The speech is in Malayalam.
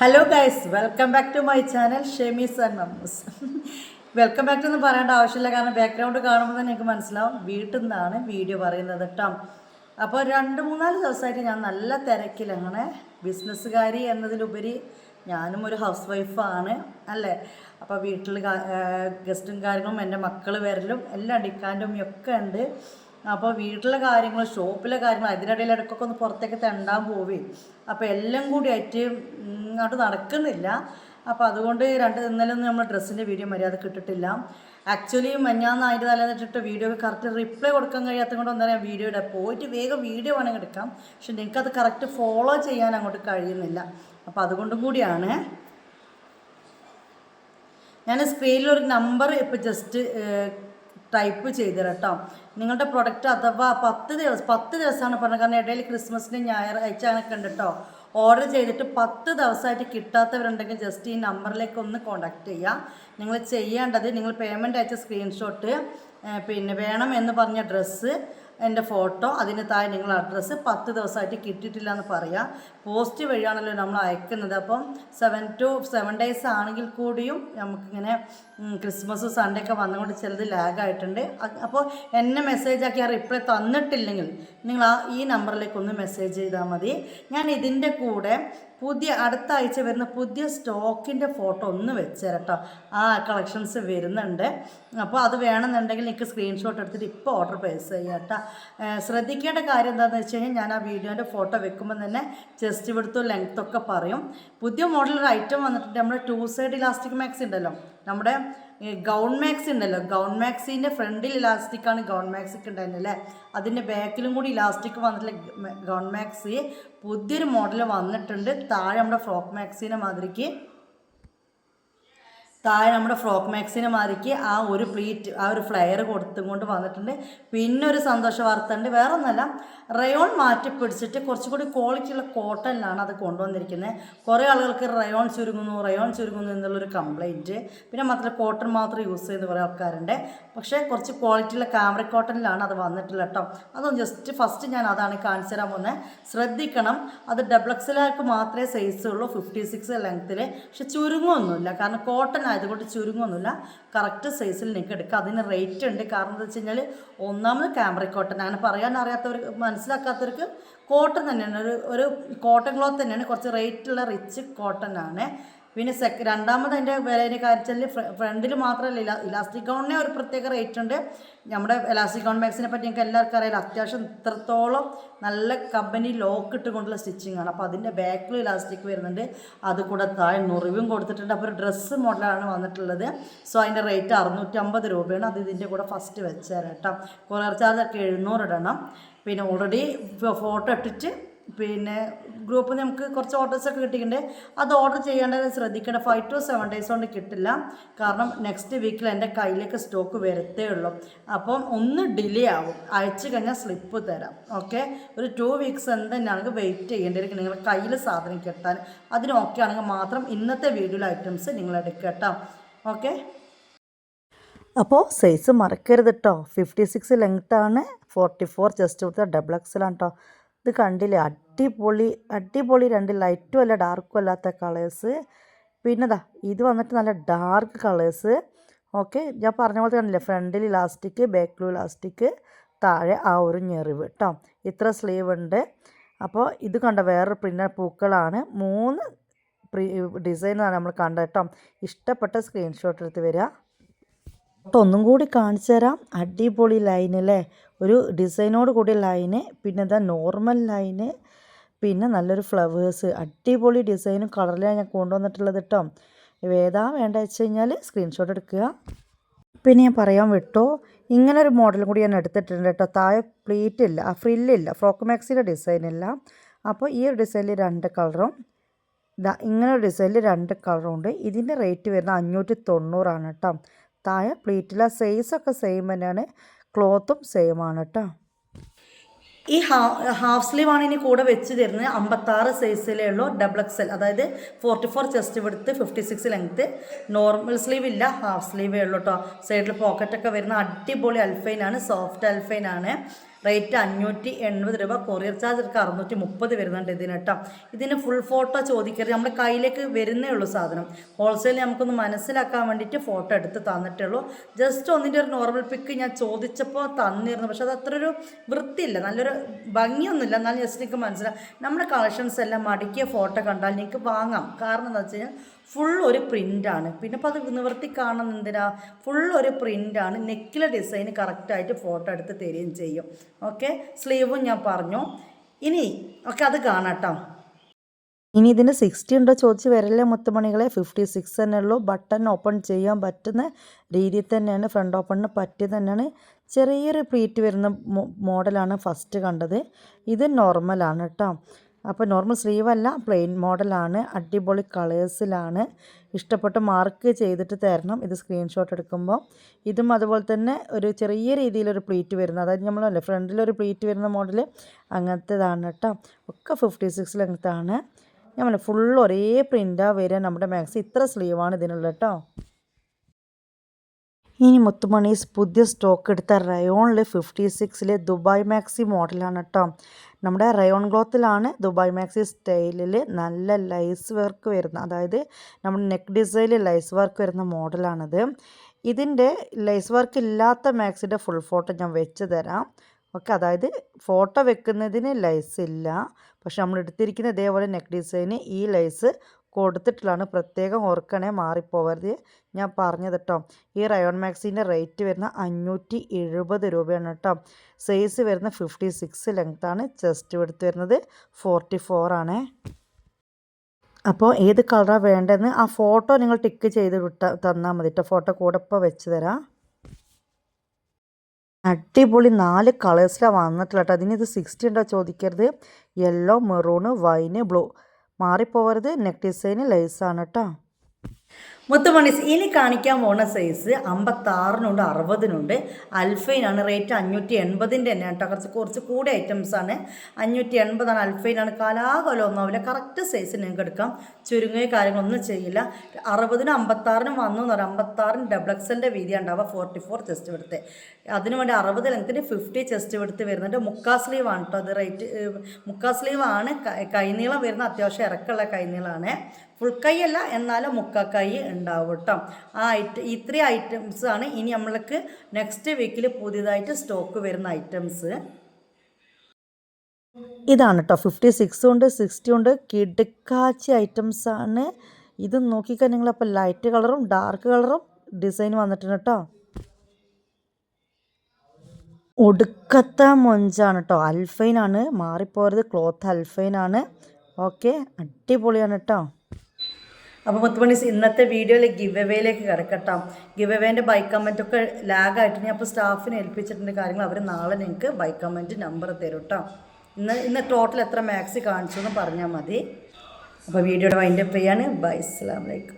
Hello guys welcome back to my channel ഷെമീസ് and Mammoos welcome back എന്ന് പറയേണ്ട ആവശ്യമില്ല. കാരണം ബാക്ക്ഗ്രൗണ്ട് കാണുമ്പോൾ തന്നെ എനിക്ക് മനസ്സിലാവും. വീട്ടിൽ നിന്നാണ് വീഡിയോ പറയുന്നത് കേട്ടോ അപ്പോൾ രണ്ട് മൂന്നാൽ ദിവസമായിട്ട് ഞാൻ നല്ല തിരക്കിലാണ്. ബിസിനസ്സുകാരി എന്നതിലുപരി ഞാനും ഒരു ഹൗസ് വൈഫാണ് അല്ലേ? അപ്പോൾ വീട്ടിൽ ഗസ്റ്റും കാര്യങ്ങളും എന്റെ മക്കൾ വരലും എല്ലാം ഡിക്കാന്റും ഒക്കെ ഉണ്ട്. അപ്പോൾ വീട്ടിലെ കാര്യങ്ങൾ ഷോപ്പിലെ കാര്യങ്ങൾ അതിനിടയിൽ ഇടയ്ക്കൊക്കെ ഒന്ന് പുറത്തേക്ക് തെണ്ടാൻ പോവേ. അപ്പോൾ എല്ലാം കൂടി ആയിട്ട് അങ്ങോട്ട് നടക്കുന്നില്ല. അപ്പോൾ അതുകൊണ്ട് രണ്ട് ഇന്നലെ ഒന്നും നമ്മൾ ഡ്രസ്സിന്റെ വീഡിയോ മര്യാദ കിട്ടിട്ടില്ല. ആക്ച്വലി മഞ്ഞാന്ന് അതിന്റെ തലേന്ന് ഇട്ടിട്ട് വീഡിയോ കറക്റ്റ് റിപ്ലൈ കൊടുക്കാൻ കഴിയാത്ത കൊണ്ട് ഒന്നര വീഡിയോ ഇടാം പോയിട്ട് വേഗം വീഡിയോ വേണമെങ്കിൽ എടുക്കാം. പക്ഷെ നിങ്ങൾക്കത് കറക്റ്റ് ഫോളോ ചെയ്യാൻ അങ്ങോട്ട് കഴിയുന്നില്ല. അപ്പോൾ അതുകൊണ്ടും കൂടിയാണ്. ഞാൻ സ്ക്രീനിൽ ഒരു നമ്പർ ഇപ്പോൾ ജസ്റ്റ് ടൈപ്പ് ചെയ്ത് കേട്ടോ നിങ്ങളുടെ പ്രൊഡക്റ്റ് അഥവാ പത്ത് ദിവസം പത്ത് ദിവസമാണ് പറഞ്ഞത്. കാരണം ഇടയിൽ ക്രിസ്മസിന് ഞായറാഴ്ച അങ്ങനെയൊക്കെ ഉണ്ട് കേട്ടോ ഓർഡർ ചെയ്തിട്ട് പത്ത് ദിവസമായിട്ട് കിട്ടാത്തവരുണ്ടെങ്കിൽ ജസ്റ്റ് ഈ നമ്പറിലേക്ക് ഒന്ന് കോൺടാക്റ്റ് ചെയ്യുക നിങ്ങൾ ചെയ്യേണ്ടത് നിങ്ങൾ പേയ്മെന്റ് അയച്ച സ്ക്രീൻഷോട്ട് പിന്നെ വേണം എന്ന് പറഞ്ഞ ഡ്രസ്സ് എന്റെ ഫോട്ടോ അതിന് താഴെ നിങ്ങൾ അഡ്രസ്സ് പത്ത് ദിവസമായിട്ട് കിട്ടിയിട്ടില്ല എന്ന് പറയാം. പോസ്റ്റ് വഴിയാണല്ലോ നമ്മൾ അയക്കുന്നത്. അപ്പം സെവൻ ടു സെവൻ ഡേയ്സ് ആണെങ്കിൽ കൂടിയും നമുക്കിങ്ങനെ ക്രിസ്മസ് സൺഡേ ഒക്കെ വന്നുകൊണ്ട് ചിലത് ലാഗായിട്ടുണ്ട് അപ്പോൾ എന്നെ മെസ്സേജ് ആക്കി ആ റിപ്ലൈ തന്നിട്ടില്ലെങ്കിൽ നിങ്ങൾ ആ ഈ നമ്പറിലേക്ക് ഒന്ന് മെസ്സേജ് ചെയ്താൽ മതി. ഞാൻ ഇതിന്റെ കൂടെ പുതിയ അടുത്ത ആഴ്ച വരുന്ന പുതിയ സ്റ്റോക്കിന്റെ ഫോട്ടോ ഒന്ന് വെച്ച് കേട്ടോ ആ കളക്ഷൻസ് വരുന്നുണ്ട്. അപ്പോൾ അത് വേണമെന്നുണ്ടെങ്കിൽ എനിക്ക് സ്ക്രീൻഷോട്ട് എടുത്തിട്ട് ഇപ്പോൾ ഓർഡർ പ്ലേസ് ചെയ്യാം കേട്ടോ ശ്രദ്ധിക്കേണ്ട കാര്യം എന്താണെന്ന് വെച്ച് കഴിഞ്ഞാൽ ഞാൻ ആ വീഡിയോന്റെ ഫോട്ടോ വെക്കുമ്പോൾ തന്നെ ചെസ്റ്റ് ഇവിടുത്തെ ലെങ്ത് ഒക്കെ പറയും. പുതിയ മോഡൽ ഒരു ഐറ്റം വന്നിട്ടുണ്ട്. നമ്മുടെ ടു സൈഡ് ഇലാസ്റ്റിക് മാക്സ് ഉണ്ടല്ലോ. നമ്മുടെ ഗൗൺ മാക്സ് ഉണ്ടല്ലോ. ഗൗൺ മാക്സിന്റെ ഫ്രണ്ടിൽ ഇലാസ്റ്റിക് ആണ് ഗൗൺ മാക്സിക്ക് ഉണ്ടായിരുന്നല്ലേ അതിന്റെ ബാക്കിലും കൂടി ഇലാസ്റ്റിക് വന്നിട്ടുള്ള ഗൗൺ മാക്സി പുതിയൊരു മോഡൽ വന്നിട്ടുണ്ട്. താഴെ നമ്മുടെ ഫ്രോക്ക് മാക്സിനെ മാതിരിക്ക് താഴെ നമ്മുടെ ഫ്രോക്ക് മാക്സിന് മാതിരിക്ക് ആ ഒരു പ്ലീറ്റ് ആ ഒരു ഫ്ലെയർ കൊടുത്തും കൊണ്ട് വന്നിട്ടുണ്ട്. പിന്നെ ഒരു സന്തോഷ വാർത്ത ഉണ്ട്. വേറെ ഒന്നല്ല റയോൺ മാറ്റി പിടിച്ചിട്ട് കുറച്ചുകൂടി കൂടി ക്വാളിറ്റിയുള്ള കോട്ടണിലാണ് അത് കൊണ്ടുവന്നിരിക്കുന്നത്. കുറേ ആളുകൾക്ക് റയോൺ ചുരുങ്ങുന്നു റയോൺ ചുരുങ്ങുന്നു എന്നുള്ളൊരു കംപ്ലൈന്റ് പിന്നെ മാത്രമല്ല കോട്ടൺ മാത്രം യൂസ് ചെയ്യുന്ന കുറേ ആൾക്കാരുണ്ട്. പക്ഷേ കുറച്ച് ക്വാളിറ്റിയുള്ള ക്യാമറ കോട്ടണിലാണ് അത് വന്നിട്ടുള്ളത് കേട്ടോ. അതൊന്ന് ജസ്റ്റ് ഫസ്റ്റ് ഞാൻ അതാണ് കാണിച്ചു തരാൻ പോകുന്നത്. ശ്രദ്ധിക്കണം അത് ഡബിൾ എക്സലാർക്ക് മാത്രമേ സൈസ് ഉള്ളൂ ഫിഫ്റ്റി സിക്സ് ലെങ്ത്തിൽ പക്ഷെ ചുരുങ്ങൊന്നുമില്ല. കാരണം കോട്ടൺ ആയതുകൊണ്ട് ചുരുങ്ങൊന്നുമില്ല. കറക്റ്റ് സൈസിൽ നിങ്ങൾക്ക് എടുക്കാം. അതിന് റേറ്റ് ഉണ്ട്. കാരണം എന്താ വെച്ച് കഴിഞ്ഞാൽ ഒന്നാമത് ക്യാമറ കോട്ടൺ അങ്ങനെ പറയാൻ അറിയാത്തവർക്ക് മനസ്സിലാക്കാത്തവർക്ക് കോട്ടൺ തന്നെയാണ്. ഒരു ഒരു കോട്ടൺ ക്ലോത്ത് തന്നെയാണ്. കുറച്ച് റേറ്റുള്ള റിച്ച് കോട്ടൺ ആണ്. പിന്നെ സെക്ക് രണ്ടാമത് അതിന്റെ വിലയുടെ കാര്യത്തിൽ ഫ്രണ്ടിൽ മാത്രമല്ല ഇലാ ഇലാസ്റ്റിക് ഗൗണിനെ ഒരു പ്രത്യേക റേറ്റ് ഉണ്ട്. നമ്മുടെ ഇലാസ്റ്റിക് ഗൗൺ മാക്സിനെ പറ്റി നിങ്ങൾക്ക് എല്ലാവർക്കും അറിയാം അത്യാവശ്യം ഇത്രത്തോളം നല്ല കമ്പനി ലോക്ക് ഇട്ടുകൊണ്ടുള്ള സ്റ്റിച്ചിങ് ആണ്. അപ്പോൾ അതിന്റെ ബാക്കിൽ ഇലാസ്റ്റിക് വരുന്നുണ്ട്. അത് കൂടെ താഴെ നുറിവും കൊടുത്തിട്ടുണ്ട്. അപ്പോൾ ഒരു ഡ്രസ്സ് മോഡലാണ് വന്നിട്ടുള്ളത്. സോ അതിന്റെ റേറ്റ് അറുന്നൂറ്റമ്പത് രൂപയാണ്. അത് ഇതിന്റെ കൂടെ ഫസ്റ്റ് വെച്ചേരാം കേട്ടോ. കൊറിയർ ചാർജ് ഒക്കെ എഴുന്നൂറ് ഇടണം. പിന്നെ ഓൾറെഡി ഫോട്ടോ ഇട്ടിട്ട് പിന്നെ ഗ്രൂപ്പിൽ നമുക്ക് കുറച്ച് ഓർഡേഴ്സൊക്കെ കിട്ടിയിട്ടുണ്ട്. അത് ഓർഡർ ചെയ്യേണ്ടത് ശ്രദ്ധിക്കേണ്ട ഫൈവ് ടു സെവൻ ഡേയ്സ് കൊണ്ട് കിട്ടില്ല. കാരണം നെക്സ്റ്റ് വീക്കിൽ എന്റെ കയ്യിലേക്ക് സ്റ്റോക്ക് വരത്തേ ഉള്ളൂ. അപ്പം ഒന്ന് ഡിലേ ആവും. അയച്ചു കഴിഞ്ഞാൽ സ്ലിപ്പ് തരാം. ഓക്കെ ഒരു ടു വീക്സ് എന്താണെങ്കിൽ വെയിറ്റ് ചെയ്യേണ്ടി വരും നിങ്ങളുടെ കയ്യിൽ സാധനം കിട്ടാൻ. അതിന് ഓക്കെ ആണെങ്കിൽ മാത്രം ഇന്നത്തെ വീഡിയോയിലെ ഐറ്റംസ് നിങ്ങൾ എടുക്കുക കേട്ടോ. ഓക്കെ അപ്പോൾ സൈസ് മറക്കരുത് കേട്ടോ ഫിഫ്റ്റി സിക്സ് ലെങ്ത്താണ് ഫോർട്ടി ഫോർ ജസ്റ്റ് കൊടുത്ത ഡബിൾ എക്സലാണ് കേട്ടോ ഇത് കണ്ടില്ലേ? അടിപൊളി അടിപൊളി രണ്ട് ലൈറ്റും അല്ല ഡാർക്കും അല്ലാത്ത കളേഴ്സ്. പിന്നെതാ ഇത് വന്നിട്ട് നല്ല ഡാർക്ക് കളേഴ്സ്. ഓക്കെ ഞാൻ പറഞ്ഞ പോലെ കണ്ടില്ലേ? ഫ്രണ്ടിൽ ഇലാസ്റ്റിക് ബാക്കിലും ഇലാസ്റ്റിക് താഴെ ആ ഒരു ഞെറിവ് കേട്ടോ ഇത്ര സ്ലീവ് ഉണ്ട്. അപ്പോൾ ഇത് കണ്ട? വേറൊരു പിന്നെ പൂക്കളാണ്. മൂന്ന് പ്രീ ഡിസൈനാണ് നമ്മൾ കണ്ടത് കേട്ടോ ഇഷ്ടപ്പെട്ട സ്ക്രീൻഷോട്ട് എടുത്ത് വരിക അപ്പോൾ ഒന്നും കൂടി കാണിച്ചു തരാം. അടിപൊളി ലൈൻ അല്ലേ? ഒരു ഡിസൈനോട് കൂടി ലൈന് പിന്നെ ഇതാ നോർമൽ ലൈന് പിന്നെ നല്ലൊരു ഫ്ലവേഴ്സ് അടിപൊളി ഡിസൈനും കളറിലാണ് ഞാൻ കൊണ്ടുവന്നിട്ടുള്ളത് കേട്ടോ ഏതാ വേണ്ട വെച്ച് കഴിഞ്ഞാൽ സ്ക്രീൻഷോട്ട് എടുക്കുക. പിന്നെ ഞാൻ പറയാൻ വിട്ടോ ഇങ്ങനെ ഒരു മോഡലും കൂടി ഞാൻ എടുത്തിട്ടുണ്ട് കേട്ടോ താഴെ പ്ലീറ്റ് ഇല്ല ആ ഫ്രില്ലില്ല ഫ്രോക്ക് മാക്സിന്റെ ഡിസൈൻ ഇല്ല. അപ്പോൾ ഈ ഒരു ഡിസൈനിൽ രണ്ട് കളറും ഇതാ ഇങ്ങനെ ഒരു ഡിസൈനിൽ രണ്ട് കളറും ഉണ്ട്. ഇതിന്റെ റേറ്റ് വരുന്നത് അഞ്ഞൂറ്റി തൊണ്ണൂറാണ് കേട്ടോ താഴെ പ്ലീറ്റിലെ സൈസൊക്കെ സെയിം തന്നെയാണ്. ക്ലോത്തും സെയിം ആണ് കേട്ടോ ഈ ഹാ ഹാഫ് സ്ലീവ് ആണ് ഇനി കൂടെ വെച്ച് തരുന്നത്. അമ്പത്താറ് സൈസിലേ ഉള്ളൂ. ഡബിൾ എക്സൽ അതായത് ഫോർട്ടി ഫോർ ചെസ്റ്റ് വിടുത്ത് fifty six length normal sleeve ഇല്ല ഹാഫ് സ്ലീവേ ഉള്ളൂ കേട്ടോ സൈഡിൽ പോക്കറ്റൊക്കെ വരുന്ന അടിപൊളി അൽഫൈനാണ് സോഫ്റ്റ് അൽഫൈനാണ് റേറ്റ് അഞ്ഞൂറ്റി എൺപത് രൂപ. കൊറിയർ ചാർജ് എടുക്കുക അറുന്നൂറ്റി മുപ്പത് വരുന്നുണ്ട് ഇതിന് കേട്ടോ. ഇതിന് ഫുൾ ഫോട്ടോ ചോദിക്കരുത്. നമ്മുടെ കയ്യിലേക്ക് വരുന്നേ ഉള്ളൂ സാധനം. ഹോൾസെയിൽ നമുക്കൊന്ന് മനസ്സിലാക്കാൻ വേണ്ടിയിട്ട് ഫോട്ടോ എടുത്ത് തന്നിട്ടേ ഉള്ളൂ ജസ്റ്റ് ഒന്നിന്റെ ഒരു നോർമൽ പിക്ക് ഞാൻ ചോദിച്ചപ്പോൾ തന്നിരുന്നു. പക്ഷെ അത് അത്ര ഒരു വൃത്തിയില്ല. നല്ലൊരു ഭംഗിയൊന്നുമില്ല. എന്നാലും ജസ്റ്റ് നിങ്ങൾക്ക് മനസ്സിലാവും നമ്മുടെ കളക്ഷൻസ് എല്ലാം മടക്കിയ ഫോട്ടോ കണ്ടാൽ നിങ്ങൾക്ക് വാങ്ങാം. കാരണം എന്താ വെച്ച് കഴിഞ്ഞാൽ ഫുൾ ഒരു പ്രിന്റാണ് പിന്നെ അപ്പോൾ അത് നിവർത്തി കാണുന്ന എന്തിനാ? ഫുൾ ഒരു പ്രിന്റാണ് നെക്കിലെ ഡിസൈൻ കറക്റ്റായിട്ട് ഫോട്ടോ എടുത്ത് തരികയും ചെയ്യും. ഓക്കെ സ്ലീവും ഞാൻ പറഞ്ഞു. ഇനി ഓക്കെ അത് കാണാട്ടോ ഇനി ഇതിന് സിക്സ്റ്റി ഉണ്ടോ ചോദിച്ച് വരല്ലേ മുത്തുമണികളെ? ഫിഫ്റ്റി സിക്സ് തന്നെ ഉള്ളൂ. ബട്ടൺ ഓപ്പൺ ചെയ്യാൻ പറ്റുന്ന രീതിയിൽ തന്നെയാണ്. ഫ്രണ്ട് ഓപ്പണിന് പറ്റിയത് തന്നെയാണ്. ചെറിയൊരു പ്ലീറ്റ് വരുന്ന മോഡലാണ് ഫസ്റ്റ് കണ്ടത്. ഇത് നോർമലാണ് കേട്ടോ അപ്പോൾ നോർമൽ സ്ലീവല്ല പ്ലെയിൻ മോഡലാണ് അടിപൊളി കളേഴ്സിലാണ്. ഇഷ്ടപ്പെട്ട് മാർക്ക് ചെയ്തിട്ട് തരണം. ഇത് സ്ക്രീൻഷോട്ട് എടുക്കുമ്പോൾ ഇതും അതുപോലെ തന്നെ ഒരു ചെറിയ രീതിയിലൊരു പ്ലീറ്റ് വരുന്നത്. അതായത് നമ്മളല്ലേ ഫ്രണ്ടിലൊരു പ്ലീറ്റ് വരുന്ന മോഡൽ അങ്ങനത്തേതാണ് കേട്ടോ. ഒക്കെ ഫിഫ്റ്റി സിക്സ് ലെങ്ത്താണ് ഞാൻ ഫുൾ ഒരേ പ്രിന്റാണ് വരിക നമ്മുടെ മാക്സി. ഇത്ര സ്ലീവാണ് ഇതിനുള്ള കേട്ടോ. ഇനി മുത്തുമണീസ് പുതിയ സ്റ്റോക്ക് എടുത്ത റയോണിൽ ഫിഫ്റ്റി സിക്സിലെ ദുബായ് മാക്സി മോഡലാണ് കേട്ടോ നമ്മുടെ റയോൺ ക്ലോത്തിലാണ് ദുബായ് മാക്സി സ്റ്റൈലിൽ നല്ല ലൈസ് വർക്ക് വരുന്ന അതായത് നമ്മുടെ നെക്ക് ഡിസൈനിൽ ലൈസ് വർക്ക് വരുന്ന മോഡലാണിത് ഇതിന്റെ ലൈസ് വർക്ക് ഇല്ലാത്ത മാക്സിന്റെ ഫുൾ ഫോട്ടോ ഞാൻ വെച്ച് തരാം. ഓക്കെ അതായത് ഫോട്ടോ വെക്കുന്നതിന് ലൈസ് ഇല്ല. പക്ഷെ നമ്മൾ എടുത്തിരിക്കുന്ന ഇതേപോലെ നെക്ക് ഡിസൈന് ഈ ലൈസ് കൊടുത്തിട്ടുള്ളതാണ്. പ്രത്യേകം ഓർക്കണേ മാറിപ്പോവരുത്. ഞാൻ പറഞ്ഞത് കേട്ടോ ഈ റയോൺ മാക്സിന്റെ റേറ്റ് വരുന്ന അഞ്ഞൂറ്റി എഴുപത് രൂപയാണ് കേട്ടോ. സൈസ് വരുന്ന ഫിഫ്റ്റി സിക്സ് ലെങ്ത്താണ്. ചെസ്റ്റ് എടുത്ത് വരുന്നത് ഫോർട്ടി ഫോർ ആണേ അപ്പോൾ ഏത് കളറാണ് വേണ്ടതെന്ന് ആ ഫോട്ടോ നിങ്ങൾ ടിക്ക് ചെയ്ത് വിട്ട തന്നാൽ മതി കേട്ടോ. ഫോട്ടോ കൂടെ ഇപ്പോൾ വെച്ച് തരാം. അടിപൊളി നാല് കളേഴ്സിലാണ് വന്നിട്ടുള്ള കേട്ടോ. അതിന് ഇത് സിക്സ്റ്റി ഉണ്ടോ ചോദിക്കരുത്. Yellow maroon wine blue. മാറിപ്പോവരുത്. Neck design ലേസാണ് കേട്ടോ മുത്തുമണീസ് ഇനി കാണിക്കാൻ പോണ സൈസ് അമ്പത്താറിനുണ്ട് അറുപതിനുണ്ട്. അൽഫൈനാണ് റേറ്റ് അഞ്ഞൂറ്റി എൺപതിന്റെ തന്നെ കേട്ടോ. കുറച്ച് കുറച്ച് ഐറ്റംസ് ആണ്. അഞ്ഞൂറ്റി എൺപതാണ് അൽഫൈനാണ്. കലാകാലം ആവില്ല. കറക്റ്റ് സൈസ് നിങ്ങൾക്ക് എടുക്കാം. ചുരുങ്ങിയ കാര്യങ്ങളൊന്നും ചെയ്യില്ല. അറുപതിനും അമ്പത്താറിനും വന്നു എന്ന് പറയാം. അമ്പത്താറിന് ഡബിൾ എക്സലിന്റെ വീതി ഉണ്ടാവുക. ഫോർട്ടി ഫോർ ചെസ്റ്റ് എടുത്ത് അതിനു വേണ്ടി അറുപത് ലെങ്ത്തിന് ഫിഫ്റ്റി ചെസ്റ്റ് എടുത്ത് വരുന്നുണ്ട്. മുക്കാ സ്ലീവാണ് കേട്ടോ. അത് റേറ്റ് മുക്കാ സ്ലീവ് ആണ്. കൈനീളം വരുന്ന അത്യാവശ്യം ഇറക്കമുള്ള കൈനീളമാണ് ഫുൾ കൈ അല്ല എന്നാലും മുക്കാ കൈ ഉണ്ടാവും കേട്ടോ. ആ ഐറ്റം ഇത്രയും ഐറ്റംസ് ആണ് ഇനി നമ്മൾക്ക് നെക്സ്റ്റ് വീക്കിൽ പുതിയതായിട്ട് സ്റ്റോക്ക് വരുന്ന ഐറ്റംസ് ഇതാണ് കേട്ടോ ഫിഫ്റ്റി സിക്സ് ഉണ്ട് സിക്സ്റ്റി ഉണ്ട്. കിടുക്കാച്ചി ഐറ്റംസ് ആണ്. ഇത് നോക്കിക്കാൻ നിങ്ങളപ്പോൾ ലൈറ്റ് കളറും ഡാർക്ക് കളറും ഡിസൈൻ വന്നിട്ടുണ്ട് കേട്ടോ ഒടുക്കത്തെ മൊഞ്ചാണ് കേട്ടോ അൽഫൈനാണ് മാറിപ്പോയത് ക്ലോത്ത് അൽഫൈനാണ് ഓക്കെ അടിപൊളിയാണ് കേട്ടോ അപ്പോൾ മുത്തുമണീസ് ഇന്നത്തെ വീഡിയോയിലെ ഗിവ് എവേയിലേക്ക് കിടക്കട്ടാം. ഗിവ് എവേന്റെ ബൈ കമന്റൊക്കെ ലാഗായിട്ട് ഞാൻ അപ്പോൾ സ്റ്റാഫിനെ ഏൽപ്പിച്ചിട്ടുണ്ട് കാര്യങ്ങൾ. അവർ നാളെ നിങ്ങൾക്ക് ബൈ കമന്റ് നമ്പർ തരും കേട്ടോ ഇന്ന് ഇന്ന് ടോട്ടൽ എത്ര മാക്സി കാണിച്ചു എന്ന് പറഞ്ഞാൽ മതി. അപ്പോൾ വീഡിയോയുടെ വൈൻഡപ്പ് ചെയ്യാണ്. ബൈ അസ്സലാമലൈക്കും